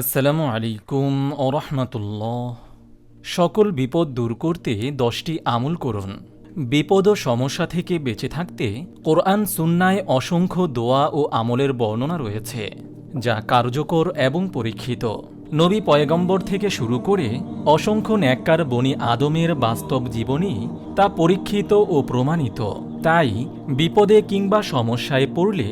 আসসালামু আলাইকুম ওরহমতুল্লাহ সকল বিপদ দূর করতে দশটি আমল করুন। বিপদ ও সমস্যা থেকে বেঁচে থাকতে কোরআন, সুন্নায় অসংখ্য দোয়া ও আমলের বর্ণনা রয়েছে, যা কার্যকর এবং পরীক্ষিত। নবী পয়গম্বর থেকে শুরু করে অসংখ্য ন্যাক্কার বনি আদমের বাস্তব জীবনী তা পরীক্ষিত ও প্রমাণিত। তাই বিপদে কিংবা সমস্যায় পড়লে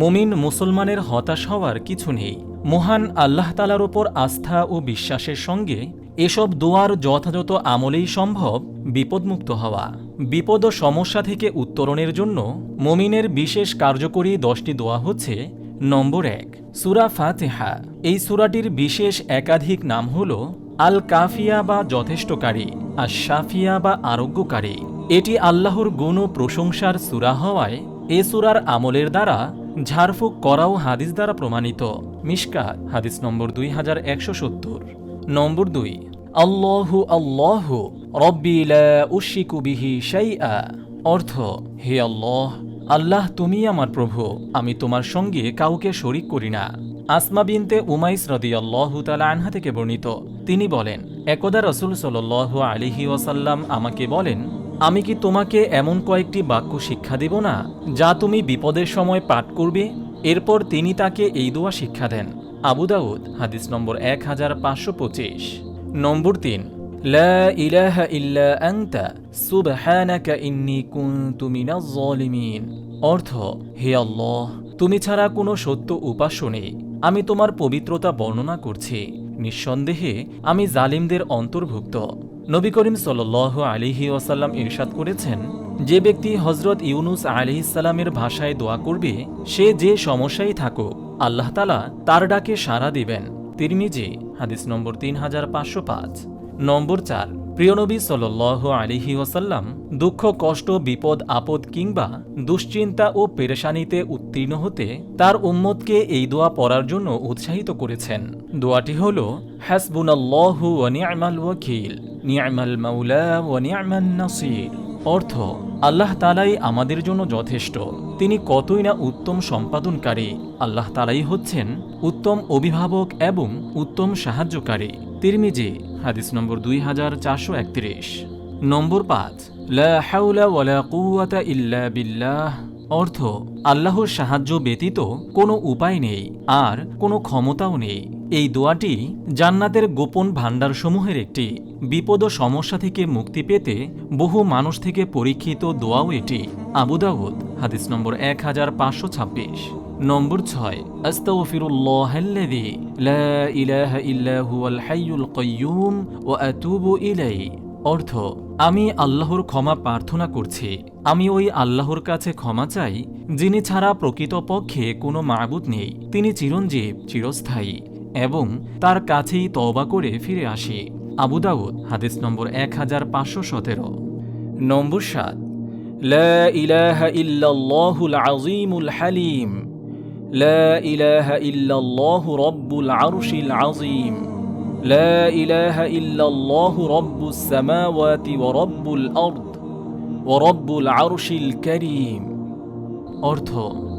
মুমিন মুসলমানের হতাশ হওয়ার কিছু নেই। মহান আল্লাহ তালার ওপর আস্থা ও বিশ্বাসের সঙ্গে এসব দোয়ার যথাযথ আমলেই সম্ভব বিপদমুক্ত হওয়া। বিপদ ও সমস্যা থেকে উত্তরণের জন্য মমিনের বিশেষ কার্যকরী দশটি দোয়া হচ্ছে, নম্বর এক, সুরা ফাতেহা। এই সুরাটির বিশেষ একাধিক নাম হল আল কাফিয়া বা যথেষ্টকারী আর শাফিয়া বা আরোগ্যকারী। এটি আল্লাহর গুণ ও প্রশংসার সুরা হওয়ায় এ সুরার আমলের দ্বারা ঝাড়ফুঁক করাও হাদিস দ্বারা প্রমাণিত। মিশকাত হাদিস নম্বর দুই হাজার একশো সত্তর। নম্বর দুই, আল্লাহু আল্লাহু, রব্বি লা উশিকু অর্থ, হে আল্লাহ আল্লাহ তুমি আমার প্রভু, আমি তোমার সঙ্গে কাউকে শরিক করি না। আসমা বিনতে উমাইস রদি আল্লাহ তালা আনহা থেকে বর্ণিত, তিনি বলেন, একদা রসুল সাল আলিহি ওয়াসাল্লাম আমাকে বলেন, আমি কি তোমাকে এমন কয়েকটি বাক্য শিক্ষা দেব না, যা তুমি বিপদের সময় পাঠ করবে? এরপর তিনি তাকে এই দোয়া শিক্ষা দেন। আবু দাউদ, হাদিস নম্বর এক হাজার পাঁচশো পঁচিশ। নম্বর তিন অর্থ, হে আল্লাহ, তুমি ছাড়া কোনো সত্য উপাস্য নেই। আমি তোমার পবিত্রতা বর্ণনা করছি। নিঃসন্দেহে, আমি জালিমদের অন্তর্ভুক্ত। নবী করিম সাল আলিহি ওয়াসাল্লাম ইরশাদ করেছেন যে ব্যক্তি হজরত ইউনুস আলিহিসাল্লামের ভাষায় দোয়া করবে, সে যে সমস্যাই থাকুক, আল্লাহ তালা তার ডাকে সাড়া দিবেন। তিরমিজি, হাদিস নম্বর তিন হাজার পাঁচশো পাঁচ। নম্বর চার প্রিয়নবী সাল আলিহি ওয়াসাল্লাম দুঃখ, কষ্ট, বিপদ, আপদ কিংবা দুশ্চিন্তা ও পেরেশানিতে উত্তীর্ণ হতে তার উম্মতকে এই দোয়া পড়ার জন্য উৎসাহিত করেছেন। দোয়াটি হল, হাসবুনাল্লাহু ওয়া নি'মাল ওয়াকিল নি'মাল মাওলা ওয়া নি'মান নাসির। অর্থ, আল্লাহ তালাই আমাদের জন্য যথেষ্ট। তিনি কতই না উত্তম সম্পাদনকারী, আল্লাহ তালাই হচ্ছেন উত্তম অভিভাবক এবং উত্তম সাহায্যকারী। তিরমিজি, হাদিস নম্বর দুই হাজার চারশো একত্রিশ। নম্বর পাঁচ ইল্লা বিল্লাহ। অর্থ, আল্লাহর সাহায্য ব্যতীত কোনো উপায় নেই, আর কোনো ক্ষমতাও নেই। এই দোয়াটি জান্নাতের গোপন ভাণ্ডারসমূহের একটি। বিপদ সমস্যা থেকে মুক্তি পেতে বহু মানুষ থেকে পরীক্ষিত দোয়াও এটি। আবুদাউদ হাদিস নম্বর এক হাজার পাঁচশো ছাব্বিশ। নম্বর ছয়, আস্তাগফিরুল্লাহাল্লাযী, লা ইলাহা ইল্লা হুয়াল হাইয়ুল আতুবু ইলাইহি। অর্থ, আমি আল্লাহর ক্ষমা প্রার্থনা করছি। আমি ওই আল্লাহর কাছে ক্ষমা চাই, যিনি ছাড়া প্রকৃতপক্ষে কোনো মাবুদ নেই। তিনি চিরঞ্জীব, চিরস্থায়ী। এবং তার কাছেই তওবা করে ফিরে আসি আবু দাউদ হাদিস নম্বর এক হাজার পাঁচশো সতেরো নম্বর সাত লা ইলাহা ইল্লাল্লাহুল আজিমুল হালিম লা ইলাহা ইল্লাল্লাহু রব্বুল আরশিল আজিম لا إله إلا الله رب السماوات ورب الأرض ورب العرش الكريم অর্থ,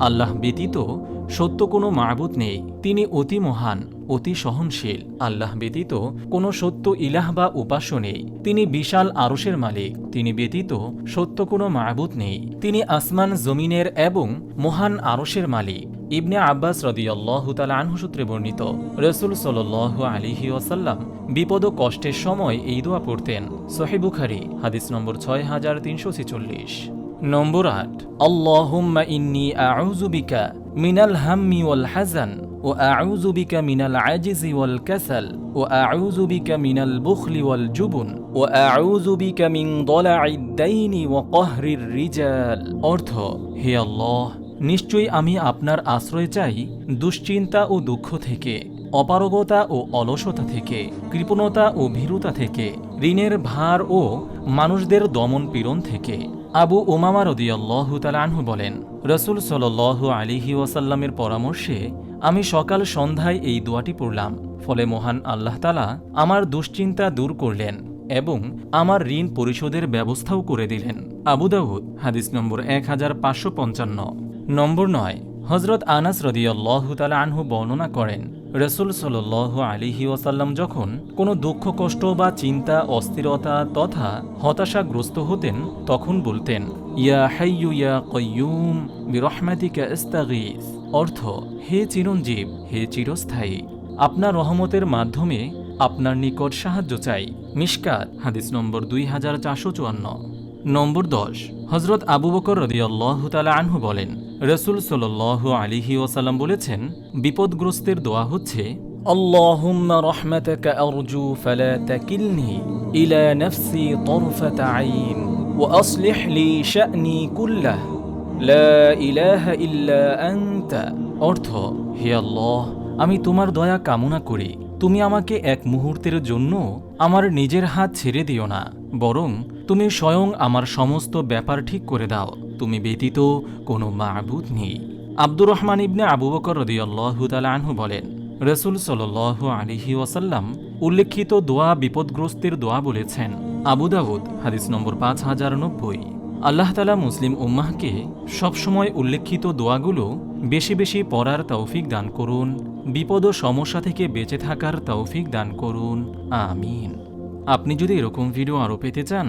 আল্লাহ ব্যতীত সত্য কোনো মাবুদ নেই। তিনি অতি মহান, অতি সহনশীল। আল্লাহ ব্যতীত কোনো সত্য ইলাহ বা উপাস্য নেই। তিনি বিশাল আরসের মালিক। তিনি ব্যতীত সত্য কোনো মাবুদ নেই। তিনি আসমান জমিনের এবং মহান আরসের মালিক। ইবনে আব্বাস রদিয়াল্লাহ তালা আনহু সূত্রে বর্ণিত, রসুল সাল আলিহি ওয়াসাল্লাম বিপদ কষ্টের সময় এই দোয়া পড়তেন। সোহেবুখারি হাদিস নম্বর ছয় হাজার তিনশো ছেচল্লিশ। নম্বর আট। আল্লাহুম্মা ইন্নি আউযু মিনাল হাম্মি ওয়াল হাজান ও আউযু বিকা মিনাল আজিজি ওয়াল কাসাল ও আউযু বিকা মিনাল বুখলি ওয়াল জুবুন ও আউযু বিকা মিন দলাঈদ দাইনি ওয়া কহরির রিজাল। অর্থ, হে আল্লাহ, নিশ্চয়ই আমি আপনার আশ্রয় চাই দুশ্চিন্তা ও দুঃখ থেকে, অপারগতা ও অলসতা থেকে, কৃপণতা ও ভীরুতা থেকে। ঋণের ভার ও মানুষদের দমন পীড়ন থেকে। আবু ওমামা রদিয়াল্লাহ আনহু বলেন, রসুল সাল আলিহি ওয়াসাল্লামের পরামর্শে আমি সকাল সন্ধ্যায় এই দোয়াটি পড়লাম। ফলে মহান আল্লাহ তালা আমার দুশ্চিন্তা দূর করলেন এবং আমার ঋণ পরিশোধের ব্যবস্থাও করে দিলেন। আবু দাউদ, হাদিস নম্বর এক হাজার পাঁচশো পঞ্চান্ন। নম্বর নয় হজরত আনাস রদিয়াল্লাহু তালা আনহু বর্ণনা করেন রসুল সাল আলিহি ওয়াসাল্লাম যখন কোনো দুঃখ, কষ্ট বা চিন্তা, অস্থিরতা তথা হতাশাগ্রস্ত হতেন, তখন বলতেন, ইয়া হাইয়ু ইয়া কয়ুম বিরহমাতিকা ইস্তাগিস অর্থ, হে চিরঞ্জীব, হে চিরস্থায়ী। আপনার রহমতের মাধ্যমে আপনার নিকট সাহায্য চাই। মিশকাত, হাদিস নম্বর দুই হাজার চারশো চুয়ান্ন। নম্বর দশ হজরত আবু বকর রদিয়াল্লাহ তালা আনহু বলেন রসুল সাল আলিহি ওসাল্লাম বলেছেন বিপদগ্রস্তের দোয়া হচ্ছে اللهم رحمتك أرجو فلا تكلني إلى نفسي طرفة عين وأصلح لي شأني كله لا إله إلا أنت অর্থ হে আল্লাহ আমি তোমার দয়া কামনা করি তুমি আমাকে এক মুহূর্তের জন্য আমার নিজের হাত ছেড়ে দিও না বরং তুমি স্বয়ং আমার সমস্ত ব্যাপার ঠিক করে দাও। তুমি ব্যতীত কোনো মাবুদ নেই। আব্দুর রহমান ইবনে আবু বকর রদিয়াল্লাহু আনহু বলেন, রসুল সাল আলিহি ওয়াসাল্লাম উল্লেখিত দোয়া বিপদগ্রস্তের দোয়া বলেছেন, আবু দাউদ, হাদিস নম্বর পাঁচ হাজার নব্বই। আল্লাহ তালা মুসলিম উম্মাহকে সবসময় উল্লেখিত দোয়াগুলো বেশি বেশি পড়ার তৌফিক দান করুন, বিপদ ও সমস্যা থেকে বেঁচে থাকার তৌফিক দান করুন, আমিন। আপনি যদি এরকম ভিডিও আরও পেতে চান